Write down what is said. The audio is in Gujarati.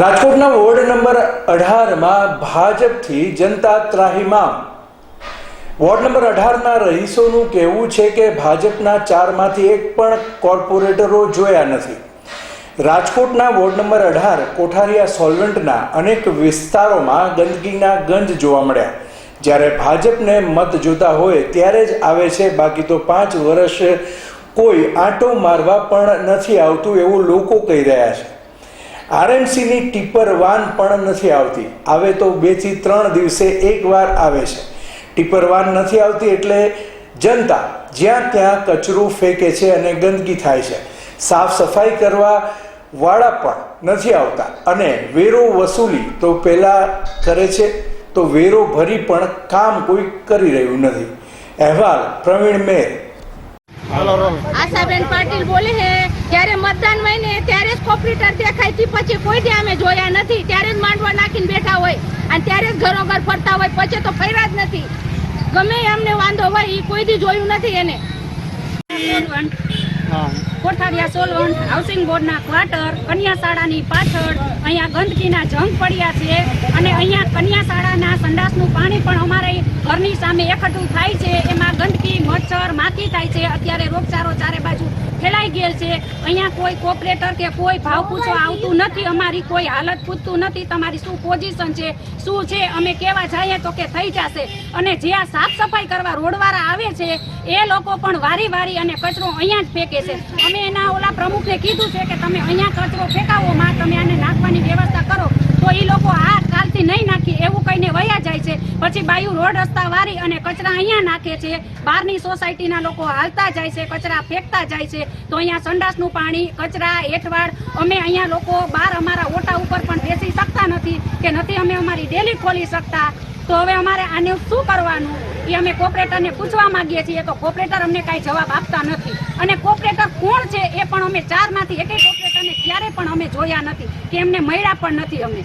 રાજકોટના વોર્ડ નંબર અઢારમાં ભાજપથી જનતા ત્રાહીમામ વોર્ડ નંબર અઢારના રહીશોનું કહેવું છે કે ભાજપના ચારમાંથી એક પણ કોર્પોરેટરો જોયા નથી. રાજકોટના વોર્ડ નંબર અઢાર, કોઠારિયા સોલ્વન્ટના અનેક વિસ્તારોમાં ગંદકીના ગંજ જોવા મળ્યા. જ્યારે ભાજપને મત જોતા હોય ત્યારે જ આવે છે બાકી તો પાંચ વર્ષ કોઈ આંટો મારવા પણ નથી આવતું એવું લોકો કહી રહ્યા છે. આરએમસીની ટીપર વાન પણ નથી આવતી. આવે તો બેથી ત્રણ દિવસે એકવાર આવે છે. ટીપર વાન નથી આવતી એટલે જનતા જ્યાં ત્યાં કચરું ફેંકે છે અને ગંદકી થાય છે. સાફ સફાઈ કરવા વાળા પણ નથી આવતા. અને વેરો વસૂલી તો પહેલાં કરે છે, તો વેરો ભરી પણ કામ કોઈ કરી રહ્યું નથી. અહેવાલ પ્રવીણ મેર આશાબેન પાટીલ બોલે છે જ્યારે મતદાન મહિને ત્યારે જ કોમ્પ્યુટર દેખાયથી પછી કોઈ દી અમે જોયા નથી. ત્યારે જ માંડવા નાખીને બેઠા હોય. અને ત્યારે જ ઘરો ઘર ફરતા હોય. પછી તો ફર્યા જ નથી. ગમે એમને અમને વાંધો હોય એ કોઈ દી જોયું નથી એને. કોઠારિયા સોલવંટ હાઉસિંગ બોર્ડના ક્વાર્ટર કન્યા શાળાની પાછળ, અહીંયા ગંદકીના જંગ પડ્યા છે અને અહીંયા કન્યા શાળાના સંડાસનું પાણી પણ અમારે ઘરની સામે એકઠું થાય છે. એમાં ગંદકી, મચ્છર, માખી થાય છે. અત્યારે રોગચારો ચારે બાજુ ફેલાઈ ગયેલ છે. અહીંયા કોઈ કોપરેટર કે કોઈ ભાવ પૂછવા આવતું નથી. અમારી કોઈ હાલત પૂછતું નથી. તમારી શું પોઝિશન છે? શું છે? અમે કેવા જઈએ તો કે થઈ જશે. અને જે આ સાફ સફાઈ કરવા રોડવાળા આવે છે એ લોકો પણ વારી વારી અને કચરો અહીંયા જ ફેંકે છે. અમે એના ઓલા પ્રમુખને કીધું છે કે તમે અહીંયા કચરો ફેંકાવો માં. તમે આને નાખવાની વ્યવસ્થા કરો તો એ લોકો આ કાલથી નહીં નાખી એવું કહીને વયા જાય છે પછી બાયુ રોડ રસ્તા વારી અને કચરા અહીંયા નાખે છે. બહારની સોસાયટીના લોકો હાલતા જાય છે, કચરા ફેંકતા જાય છે. તો અહીંયા સંડાસનું પાણી, કચરા હેઠવાડ અમે અહીંયા લોકો બહાર અમારા ઓટા ઉપર પણ બેસી શકતા નથી કે નથી અમે અમારી ડેલી ખોલી શકતા. તો હવે અમારે આને શું કરવાનું? એ અમે કોપરેટરને પૂછવા માંગીએ છીએ તો કોપરેટર અમને કાંઈ જવાબ આપતા નથી. અને કોપરેટર કોણ છે એ પણ અમે ચારમાંથી એકેય કોપરેટરને ક્યારે પણ અમે જોયા નથી. કે એમને મળ્યા પણ નથી અમે